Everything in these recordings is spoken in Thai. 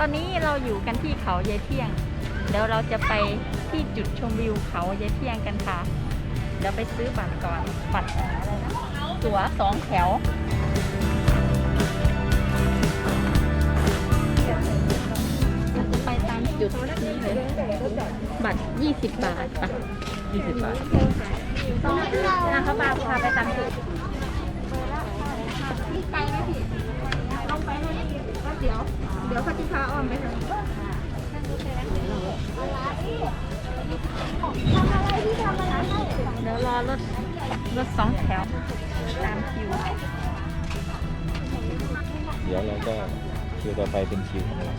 ตอนนี้เราอยู่กันที่เขายายเที่ยง เดี๋ยวเราจะไปที่จุดชมวิวเขายายเที่ยงกันค่ะ เดี๋ยวไปซื้อบัตรก่อน บัตรอะไรนะตั๋วสองแถวเราจะไปตามจุดนี้เลย บัตร 20 บาทปะ20บบาทนะเขาพาพาไปตามจุดเดี๋ยเดี๋ยว เขาจะพาอ้อมไปทางเดี๋ยวรอรถรถสองแถวตามคิว เดี๋ยวเราก็คิวต่อไปเป็นคิวของเรา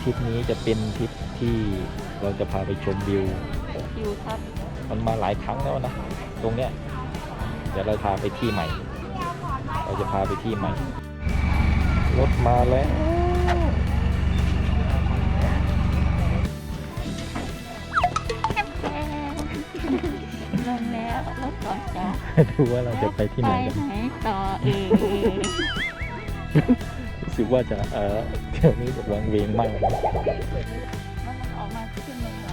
ทริปนี้จะเป็นทริปที่เราจะพาไปชมวิวคิวครับ มันมาหลายครั้งแล้วนะ ตรงเนี้ยเดี๋ยวเราพาไปที่ใหม่ เราจะพาไปที่ใหม่ รถมาแล้วลงแล้วรถสองแถวดูว่าเราจะไปที่ไหนกันไปไหนต่อเออรู้สึกว่าจะเออเที่ยวนี้จะวังเวงมากมันออกมาขึ้นเลยเหรอ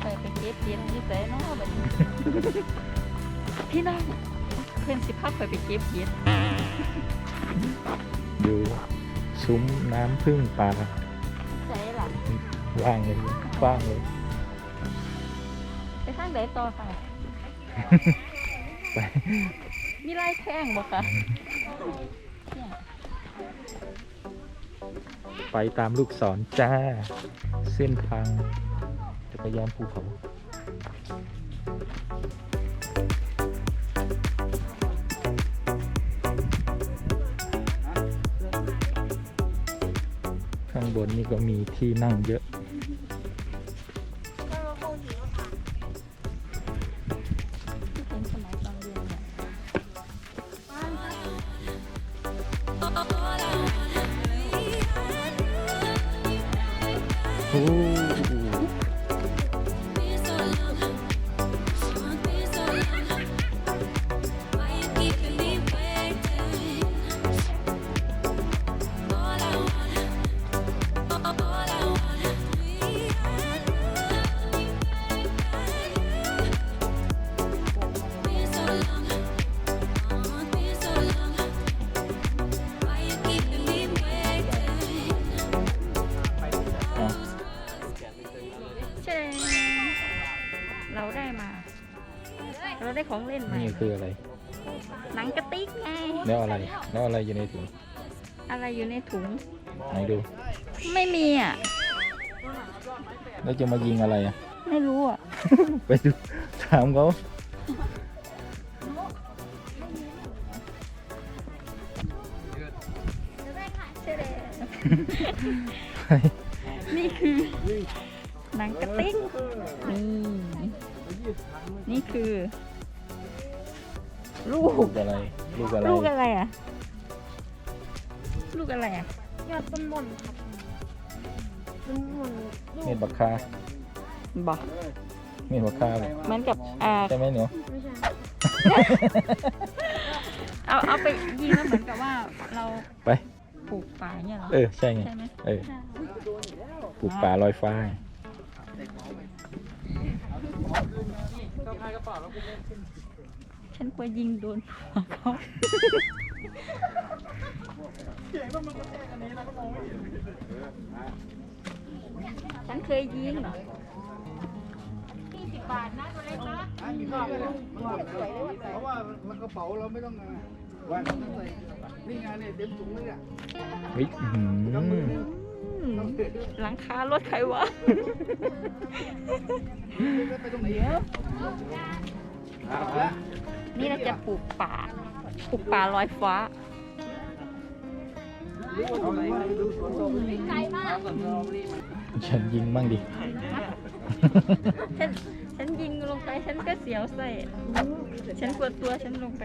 ไปไปเก็บเย็นที่ไหนเนาะแบบนี้พี่น้อง เพื่อนสิพักไปไปเก็บเย็นดูซุ้มน้ำพึ่งป่าใช่ล่ะว่างเลยกว้างเลย ไปทางไหนต่อค่ะ ไป มีลายแท่งบ่คะไปตามลูกศรจ้า เส้นทางจักรยานภูเขา บนนี่ก็มีที่นั่งเยอะ ได้ของเล่นมานี่คืออะไร หนังกระติกไง แล้วอะไร แล้วอะไรอยู่ในถุง อะไรอยู่ในถุง ไหนดู ไม่มีอะ แล้วจะมายิงอะไรอะ ไม่รู้อะ ไปดูถามเขานี่คือหนังกระติกนี่นี่คือ ลูลูกกอะไร ลูกอะไร ลูกอะไรอะ ลูกอะไรอะ ยอดต้นมนครับต้นมนลูเม็กดบักคาบอกเม็ดบักคาเลยเหมือนกับอ่าใช่ไหมหนูไม่ใช่เอาเอาไปยิงแล้วเหมือนกับว่าเราไป ปลูกป่าเนี่ยเหรอ เออ ใช่ไง ใช่ไหมเออ ปลูกป่าลอยฟ้า ฉันกลัวยิงโดนหัวเขาฉันเคยยิงเหรอเพราะว่ามันกระเป๋าเราไม่ต้องอะวันนี่ไงเนี่ยเต็มถุงเลยอะเฮ้ยอื้อหืออืมหลังคารถใครวะไปตรงไหนเยอะ นี่เราจะปลูกป่า ปลูกป่าลอยฟ้า ฉันยิงบ้างดิ ฉันฉันยิงลงไปฉันก็เสียวใส่ ฉันกลัวตัวฉันลงไป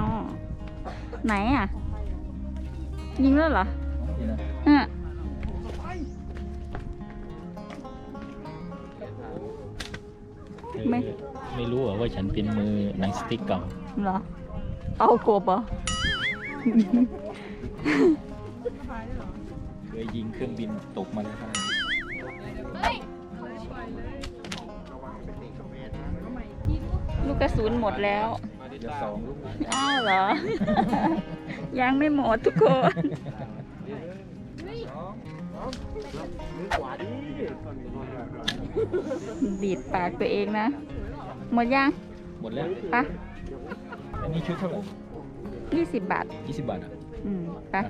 อ๋อไหนอะ ยิงแล้วเหรอเนี่ ไม่ ไม่รู้เหรอว่าฉันเป็นมือหนังสติ๊กเก่าเหรอ เอากบเหรอ เคยยิงเครื่องบินตกมาแล้วครับลูกกระสุนหมดแล้ว เดี๋ยวสองลูกอ้าวเหรอ ยังไม่หมดทุกคน ดีดปากตัวเองนะ หมดยังหมดแล้วปะอันนี้ชุดเท่าไหร่ยี่สิบบาท ยี่สิบบาทอะ อืมไปะ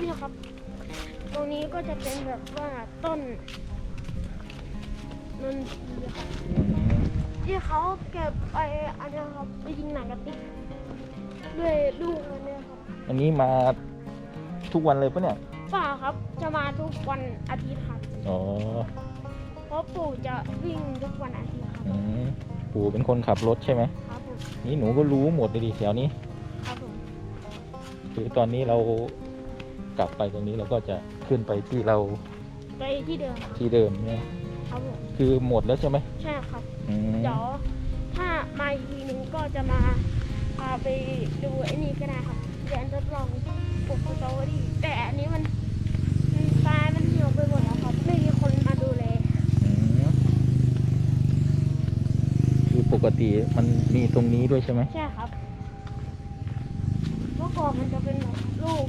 นี่ครับ ตรงนี้ก็จะเป็นแบบว่าต้นนนทรีย์ครับที่เขาเก็บไปอันเนี้ยครับไปยิงหนังกระติกด้วยลูกมันเนี่ยครับอันนี้มาทุกวันเลยปะเนี่ย ป่าครับจะมาทุกวันอาทิตย์ครับ อ๋อเพ ราะปู่จะวิ่งทุกวันอาทิตย์ครับ อืมปู่เป็นคนขับรถใช่ไหม ครับผมนี่หนูก็รู้หมดเลยดิแถวนี้ ครับผมคือตอนนี้เรากลับไปตรงนี้เราก็จะขึ้นไปที่เราไปที่เดิมครับที่เดิมเนี่ยครับผมคือหมดแล้วใช่ไหมใช่ครับ อืมเดี๋ยวถ้ามาอีกทีหนึงก็จะมาพาไปดูไอ้นี่ก็ได้ครับแดนทดลองปลูกสตรอเบอรี่แต่อันนี้มันมันปลายมันเหี่ยวไปหมดแล้วครับ ไม่มีคนมาดูแล อืมคือป กติมันมีตรงนี้ด้วยใช่ไหมใช่ครับเมื่อก่อนมันจะเป็นแบบลูก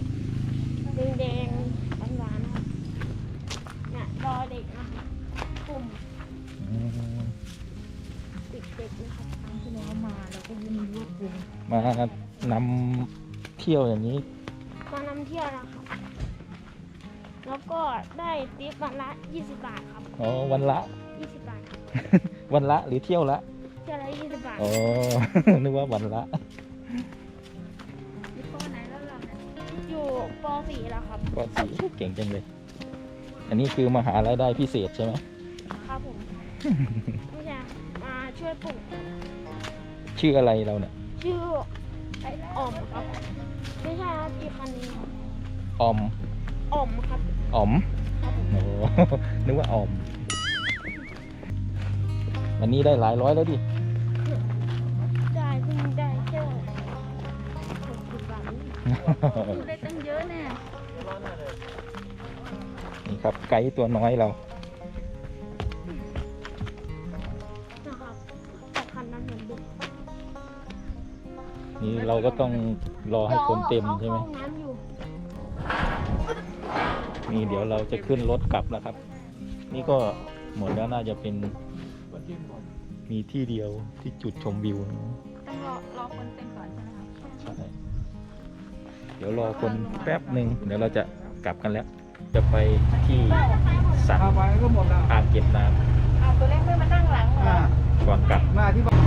แดงๆหวานๆครับเนี่ยรอเด็กนะครับกลุ่มอืมเด็กๆนะครับที่แล้วมาเราก็ยินลูกวงมานำเที่ยวอย่างนี้มานำเที่ยวนะครับแล้วก็ได้ติปวันละ 20 บาทครับอ๋อวันละ 20 บาทครับ วันละหรือเที่ยวละ อ๋อ นึกว่าวันละยี่ห้อไหนแล้วล่ะเนี่ยอยู่ป .4 แล้วครับ ก็สีเก่งจังเลย อันนี้คือมาหารายได้พิเศษใช่ไหมครับผมไม่ใช่มาช่วยปลูกชื่ออะไรเราเนี่ย ชื่อไอ้อ่อมครับ ไม่ใช่ครับอีกคันนึงครับออม อ่อมครับ อ๋อมครับผม โอ้นึกว่าออม วันนี้ได้หลายร้อยแล้วดิได้าทนี่ดูได้ตั้งเยอะแน่นี่ครับไกด์ตัวน้อยเรานะครับแต่คันนั้นเหมือนเดิมนี่เราก็ต้องรอให้คนเต็มใช่ไหมขาเข้าห้องน้ำอยู่นี่เดี๋ยวเราจะขึ้นรถกลับแล้วครับ นี่ก็หมดแล้วน่าจะเป็นมีที่เดียวที่จุดชมวิวนะต้องรอรอคนเต็มก่อน เดี๋ยวรอคนแป๊บหนึ่งเดี๋ยวเราจะกลับกันแล้ว จะไปที่สระเอาไปก็หมดแล้ว อ่างเก็บน้เอาตัวเล็กไม่มานั่งหลังเหรออ่าำก่อนกลับ มาที่บ้าน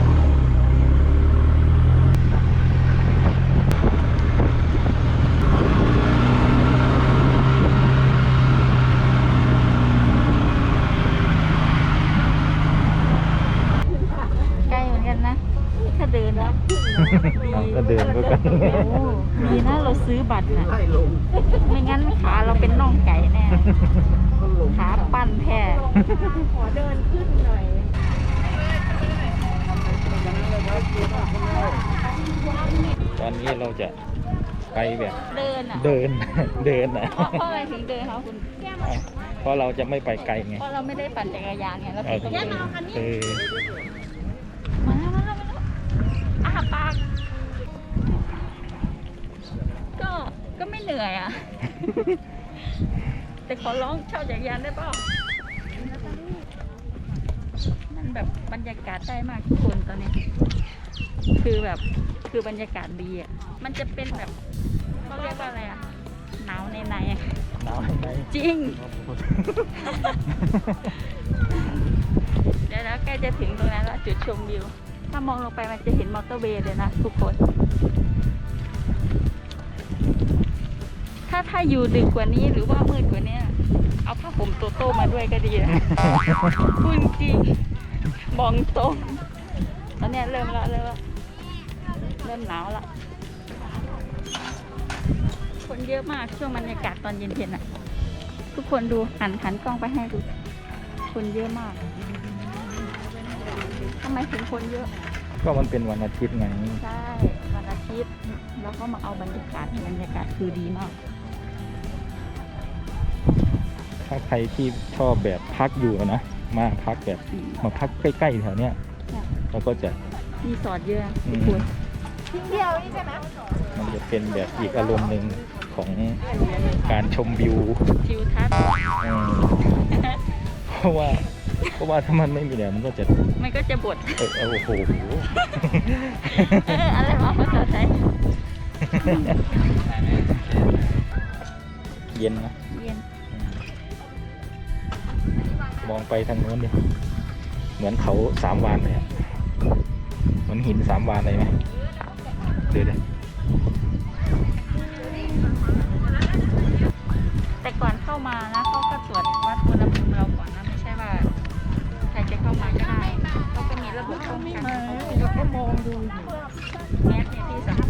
ใกล้เหมือนกันนะ ถ้าเดินนะ เอาก็เดินก็กัน โอ้ดีนะเราซื้อ บัตรนะไล่ลงไม่งั้นขาเราเป็นน่องไก่แน่ก็ลงขาปั้นแท้ขอเดินขึ้นหน่อยตอนนี้เราจะไปแบบเดินอะเดินเดินนะเพราะเพราะอะไรถึงเดินคะคุณเพราะเราจะไม่ไปไกลไงเพราะเราไม่ได้ปั่นจักรยานไงเราเอาต้องเดินเออมาแล้วมาแล้วมาแล้วอาปากก็ ก็ไม่เหนื่อยอะ แต่ขอร้องเช่าจักรยานได้เปล่ามันแบบบรรยากาศได้มากทุกคนตอนนี้ คือแบบคือบรรยากาศดีอะ มันจะเป็นแบบเขาเรียกว่าอะไรอะ หนาวในในๆอะหนาวไหมจริง เดี๋ยวแล้วใกล้จะถึงตรงนั้นละจุดชมวิว ถ้ามองลงไปมันจะเห็นมอเตอร์เวย์เลยนะทุกคน ถ้าถ้าอยู่ดึกกว่านี้หรือว่ามืดกว่านี้เอาผ้าห่มโตโต้มาด้วยก็ดีนะพูดจริงมองตรงตอนเนี้ยเริ่มละเริ่มละเริ่มหนาวละคนเยอะมากช่วงบรรยากาศตอนเย็นๆอะ ทุกคนดูหันหันกล้องไปให้ดู คนเยอะมากทำไมถึงคนเยอะ ก็มันเป็นวันอาทิตย์ไง ใช่ วันอาทิตย์ แล้วก็มาเอาบรรยากาศบรรยากาศคือดีมาก ถ้าใครที่ชอบแบบพักอยู่นะ มาพักแบบอืมมาพักใกล้ๆแถวเนี้ยค่ะแล้วก็จะรีสอร์ทเยอะอืทุกมคนเดียวนี่ใช่ไหมมันจะเป็นแบบอีกอารมณ์หนึ่งของการชมวิวทิวทัศน์อืมเพราะว่าเพราะว่าถ้ามันไม่มีแดดมันก็จะมันก็จะบดเออเออโอ้โหเอออะไรวะภาษาไทยเย็นนะเย็นอื มองไปทางโน้นดิเหมือนเขาสามวานเลยอะเหมือนหินสามวานเลยไหมเดี๋ยวเดี๋ยวแต่ก่อนเข้ามานะเขาก็ตรวจวัดอุณหภูมิเราก่อนนะไม่ใช่ว่าใครจะเข้ามาก็ได้เขาก็มีระบบป้องกันเขาก็มองดูแมสเนี่ยที่สำคัญ